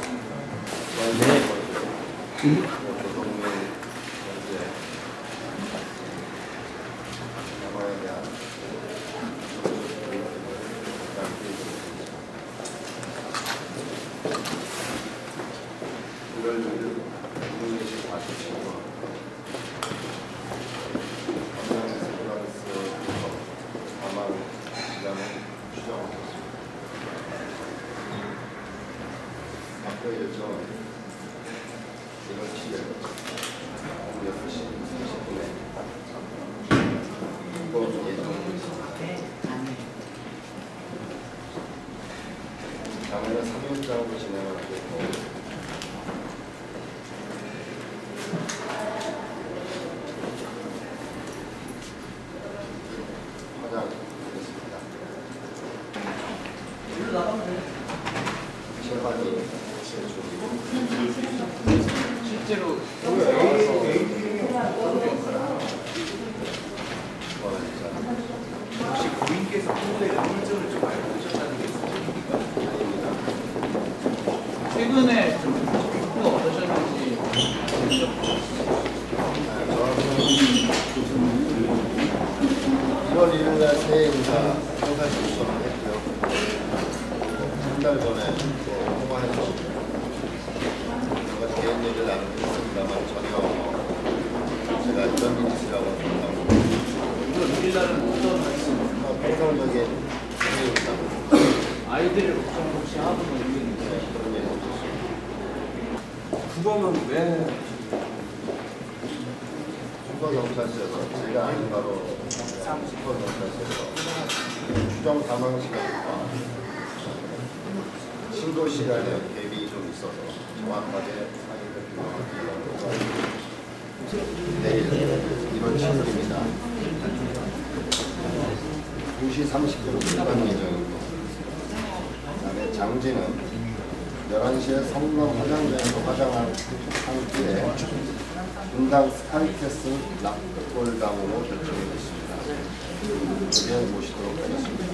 네. 음? 이런 일을 국민의식 봐주시고 일정은 1월 7일 오후 6시 30분에 법 예정되고 있습니다. 다음에는 3일장으로 진행을 화장하겠습니다. 재판이 제출 실제로 혹시 고인께서 후보에 일정을 좀 알고 오셨다는 게 있으십니까? 최근에 후보가 어떠셨는지 저는 1월 1일 날 새해 인사 행사 실수를 했고요. 한 달 전에 또 통화해서 개인 얘기를 나누고 있습니다만 전혀 어, 제가 이런 짓이라고 생각하고 1월 1일 날은 어떤 말씀? 평상적인 회의입니다. 아이들을 걱정 혹시 하고 뭐 있어요? 네, 그런 얘기 없었습니다. 그거는 왜 수서경찰서에서 제가 아닌 바로 수서경찰서에서 추정 사망 시간과 신고 시간에 갭이 좀 있어서 정확하게 상의를 필요하기 내일 1월 7일입니다. 2시 30분 출발 예정이고 그다음에 장지는 11시에 성남 화장장에서 화장한 길에 분당 스카이캐슬 락골강으로 결정이 됐습니다. 여기에 모시도록 하겠습니다.